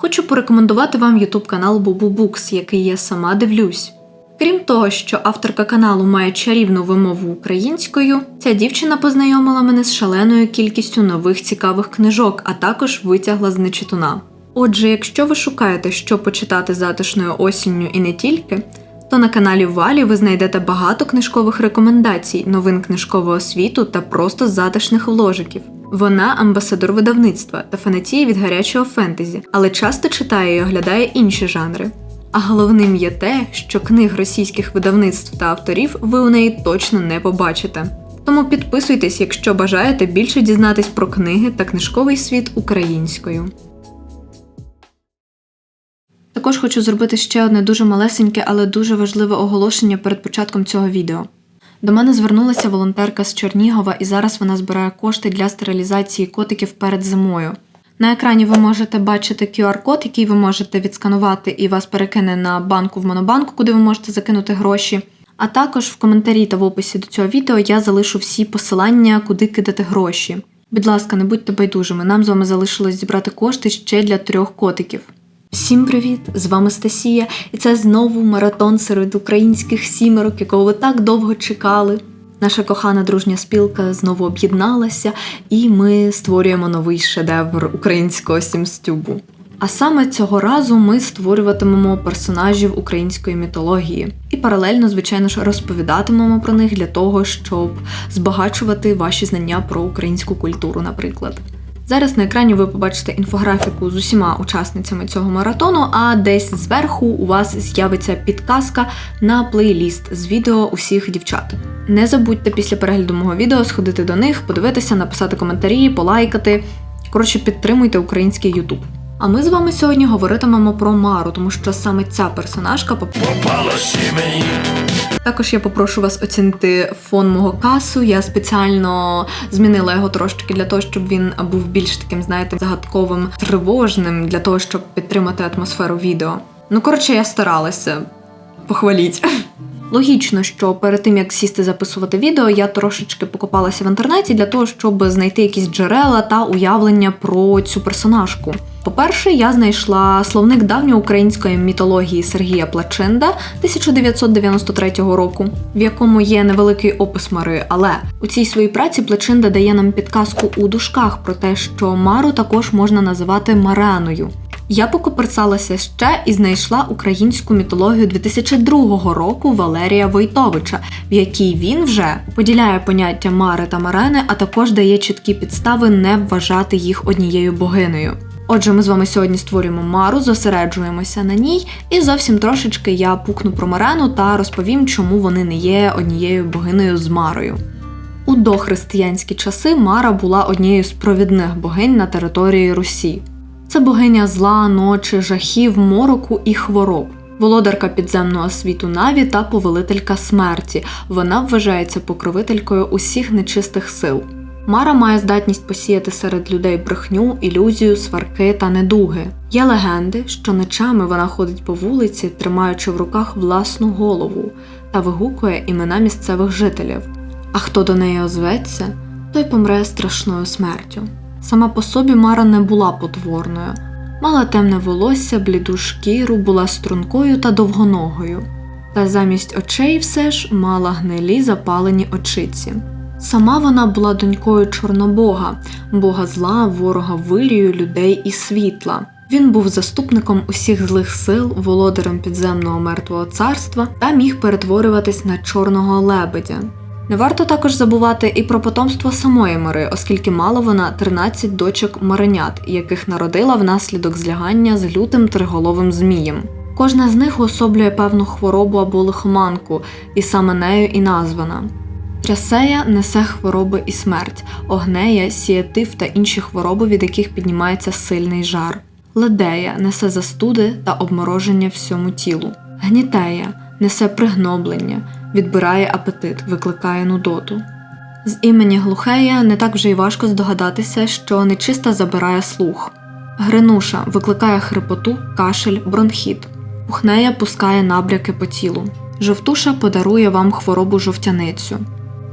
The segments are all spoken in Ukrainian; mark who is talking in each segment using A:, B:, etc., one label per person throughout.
A: Хочу порекомендувати вам YouTube канал Бубу Букс, який я сама дивлюсь. Крім того, що авторка каналу має чарівну вимову українською, ця дівчина познайомила мене з шаленою кількістю нових цікавих книжок, а також витягла з нечитуна. Отже, якщо ви шукаєте, що почитати затишною осінню і не тільки, то на каналі Валі ви знайдете багато книжкових рекомендацій, новин книжкового світу та просто затишних вложиків. Вона амбасадор видавництва та фанатіє від гарячого фентезі, але часто читає і оглядає інші жанри. А головним є те, що книг російських видавництв та авторів ви у неї точно не побачите. Тому підписуйтесь, якщо бажаєте більше дізнатись про книги та книжковий світ українською. Також хочу зробити ще одне дуже малесеньке, але дуже важливе оголошення перед початком цього відео. До мене звернулася волонтерка з Чернігова, і зараз вона збирає кошти для стерилізації котиків перед зимою. На екрані ви можете бачити QR-код, який ви можете відсканувати і вас перекине на банку в монобанку, куди ви можете закинути гроші. А також в коментарі та в описі до цього відео я залишу всі посилання, куди кидати гроші. Будь ласка, не будьте байдужими. Нам з вами залишилось зібрати кошти ще для трьох котиків. Всім привіт! З вами Стасія, і це знову маратон серед українських сімерок, якого ви так довго чекали. Наша кохана дружня спілка знову об'єдналася, і ми створюємо новий шедевр українського сімстюбу. А саме цього разу ми створюватимемо персонажів української мітології і паралельно, звичайно ж, розповідатимемо про них для того, щоб збагачувати ваші знання про українську культуру, наприклад. Зараз на екрані ви побачите інфографіку з усіма учасницями цього маратону, а десь зверху у вас з'явиться підказка на плейліст з відео усіх дівчат. Не забудьте після перегляду мого відео сходити до них, подивитися, написати коментарі, полайкати. Коротше, підтримуйте український Ютуб. А ми з вами сьогодні говоритимемо про Мару, тому що саме ця персонажка
B: Попалося мені.
A: також я попрошу вас оцінити фон мого касу. Я спеціально змінила його трошки для того, щоб він був більш таким, знаєте, загадковим, тривожним, для того, щоб підтримати атмосферу відео. Ну, коротше, я старалася. Похваліть. Логічно, що перед тим як сісти записувати відео, я трошечки покопалася в інтернеті для того, щоб знайти якісь джерела та уявлення про цю персонажку. По-перше, я знайшла словник давньоукраїнської мітології Сергія Плачинда 1993 року, в якому є невеликий опис Мари. Але у цій своїй праці Плачинда дає нам підказку у дужках про те, що Мару також можна називати Мареною. Я покоперсалася ще і знайшла українську мітологію 2002 року Валерія Войтовича, в якій він вже поділяє поняття Мари та Марени, а також дає чіткі підстави не вважати їх однією богинею. Отже, ми з вами сьогодні створюємо Мару, зосереджуємося на ній, і зовсім трошечки я пукну про Марену та розповім, чому вони не є однією богинею з Марою. У дохристиянські часи Мара була однією з провідних богинь на території Русі. Це богиня зла, ночі, жахів, мороку і хвороб. Володарка підземного світу Наві та повелителька смерті. Вона вважається покровителькою усіх нечистих сил. Мара має здатність посіяти серед людей брехню, ілюзію, сварки та недуги. Є легенди, що ночами вона ходить по вулиці, тримаючи в руках власну голову та вигукує імена місцевих жителів. А хто до неї озветься, той помре страшною смертю. Сама по собі Мара не була потворною, мала темне волосся, бліду шкіру, була стрункою та довгоногою. Та замість очей все ж мала гнилі запалені очиці. Сама вона була донькою Чорнобога, бога зла, ворога вилію, людей і світла. Він був заступником усіх злих сил, володарем підземного мертвого царства та міг перетворюватись на чорного лебедя. Не варто також забувати і про потомство самої Мари, оскільки мала вона 13 дочок маринят, яких народила внаслідок злягання з лютим триголовим змієм. Кожна з них уособлює певну хворобу або лихоманку, і саме нею і названа. Трясея несе хвороби і смерть, огнея сіє тиф та інші хвороби, від яких піднімається сильний жар. Ледея несе застуди та обмороження всьому тілу. Гнітея несе пригноблення, відбирає апетит, викликає нудоту. З імені Глухея не так вже й важко здогадатися, що нечиста забирає слух. Гринуша викликає хрипоту, кашель, бронхіт. Пухнея пускає набряки по тілу. Жовтуша подарує вам хворобу жовтяницю.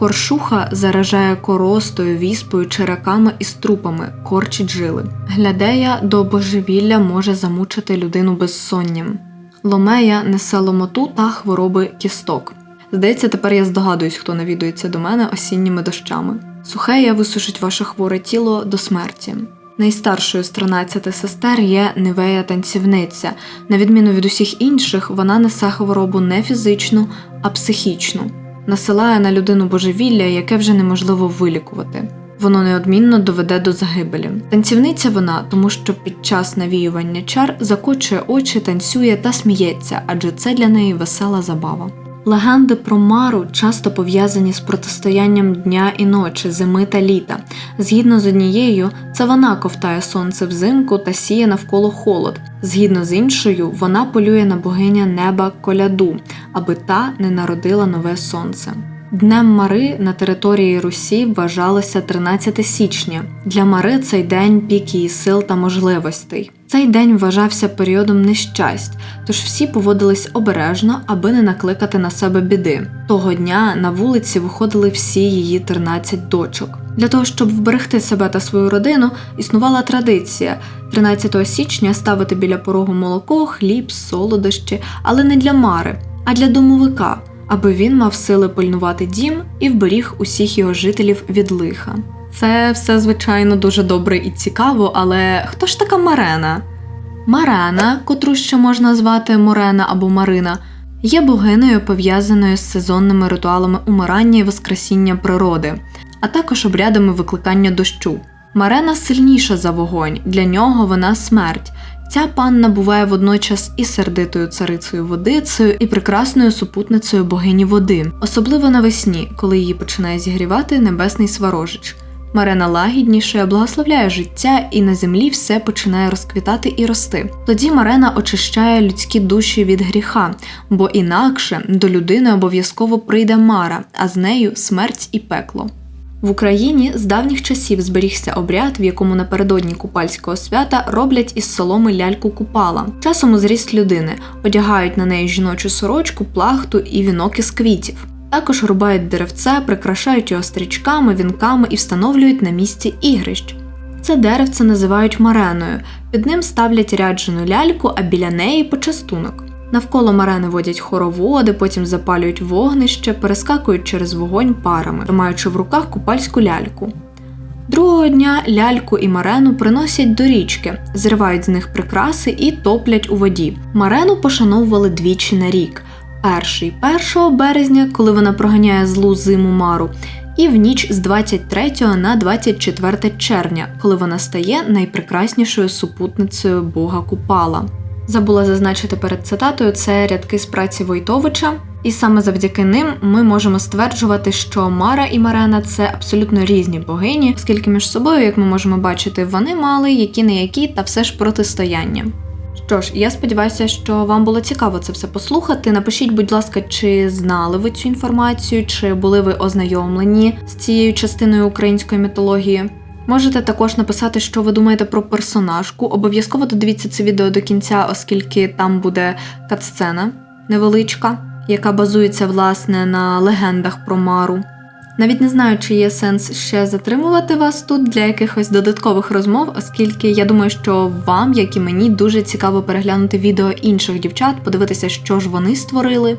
A: Коршуха заражає коростою, віспою, череками і струпами, корчить жили. Глядея до божевілля може замучити людину безсонням. Ломея несе ломоту та хвороби кісток. Здається, тепер я здогадуюсь, хто навідується до мене осінніми дощами. Сухея висушить ваше хворе тіло до смерті. Найстаршою з 13 сестер є Невея танцівниця. На відміну від усіх інших, вона несе хворобу не фізичну, а психічну. Насилає на людину божевілля, яке вже неможливо вилікувати. Воно неодмінно доведе до загибелі. Танцівниця вона, тому що під час навіювання чар закочує очі, танцює та сміється, адже це для неї весела забава. Легенди про Мару часто пов'язані з протистоянням дня і ночі, зими та літа. Згідно з однією, це вона ковтає сонце взимку та сіє навколо холод. Згідно з іншою, вона полює на богиня неба коляду, аби та не народила нове сонце. Днем Мари на території Русі вважалося 13 січня. Для Мари цей день пік її сил та можливостей. Цей день вважався періодом нещасть, тож всі поводились обережно, аби не накликати на себе біди. Того дня на вулиці виходили всі її 13 дочок. Для того, щоб вберегти себе та свою родину, існувала традиція 13 січня ставити біля порогу молоко, хліб, солодощі, але не для Мари, а для домовика аби він мав сили пильнувати дім і вберіг усіх його жителів від лиха. Це все, звичайно, дуже добре і цікаво, але хто ж така Марена? Марена, котру ще можна звати Морена або Марина, є богинею, пов'язаною з сезонними ритуалами умирання і воскресіння природи, а також обрядами викликання дощу. Марена сильніша за вогонь, для нього вона смерть. Ця панна буває водночас і сердитою царицею водицею, і прекрасною супутницею богині води, особливо навесні, коли її починає зігрівати небесний сварожич. Марена лагідніше благословляє життя, і на землі все починає розквітати і рости. Тоді Марена очищає людські душі від гріха, бо інакше до людини обов'язково прийде Мара, а з нею смерть і пекло. В Україні з давніх часів зберігся обряд, в якому напередодні купальського свята роблять із соломи ляльку купала, часом у зріст людини, одягають на неї жіночу сорочку, плахту і вінок із квітів. Також рубають деревце, прикрашають його стрічками, вінками і встановлюють на місці ігрищ. Це деревце називають мареною. Під ним ставлять ряджену ляльку, а біля неї почастунок. Навколо марени водять хороводи, потім запалюють вогнище, перескакують через вогонь парами, тримаючи в руках купальську ляльку. Другого дня ляльку і марену приносять до річки, зривають з них прикраси і топлять у воді. Марену пошановували двічі на рік: перший 1 березня, коли вона проганяє злу зиму мару, і в ніч з 23 на 24 червня, коли вона стає найпрекраснішою супутницею Бога Купала. Забула зазначити перед цитатою це рядки з праці Войтовича, і саме завдяки ним ми можемо стверджувати, що Мара і Марена це абсолютно різні богині, оскільки між собою, як ми можемо бачити, вони мали які не які та все ж протистояння. Що ж, я сподіваюся, що вам було цікаво це все послухати. Напишіть, будь ласка, чи знали ви цю інформацію, чи були ви ознайомлені з цією частиною української мітології. Можете також написати, що ви думаєте про персонажку. Обов'язково додивіться це відео до кінця, оскільки там буде катсцена невеличка, яка базується власне на легендах про Мару. Навіть не знаю, чи є сенс ще затримувати вас тут для якихось додаткових розмов, оскільки я думаю, що вам, як і мені, дуже цікаво переглянути відео інших дівчат, подивитися, що ж вони створили.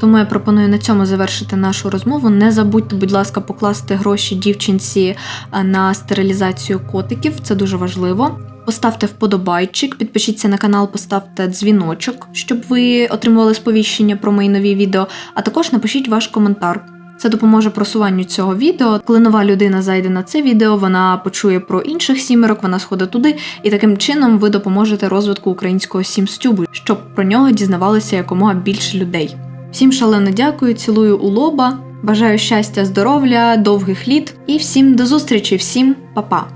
A: Тому я пропоную на цьому завершити нашу розмову. Не забудьте, будь ласка, покласти гроші дівчинці е, на стерилізацію котиків, це дуже важливо. Поставте вподобайчик, підпишіться на канал, поставте дзвіночок, щоб ви отримували сповіщення про мої нові відео, а також напишіть ваш коментар. Це допоможе просуванню цього відео. Коли нова людина зайде на це відео, вона почує про інших сімерок, вона сходить туди, і таким чином ви допоможете розвитку українського сімстюбу, щоб про нього дізнавалося якомога більше людей. Всім шалено дякую, цілую у лоба. Бажаю щастя, здоров'я, довгих літ і всім до зустрічі, всім па-па!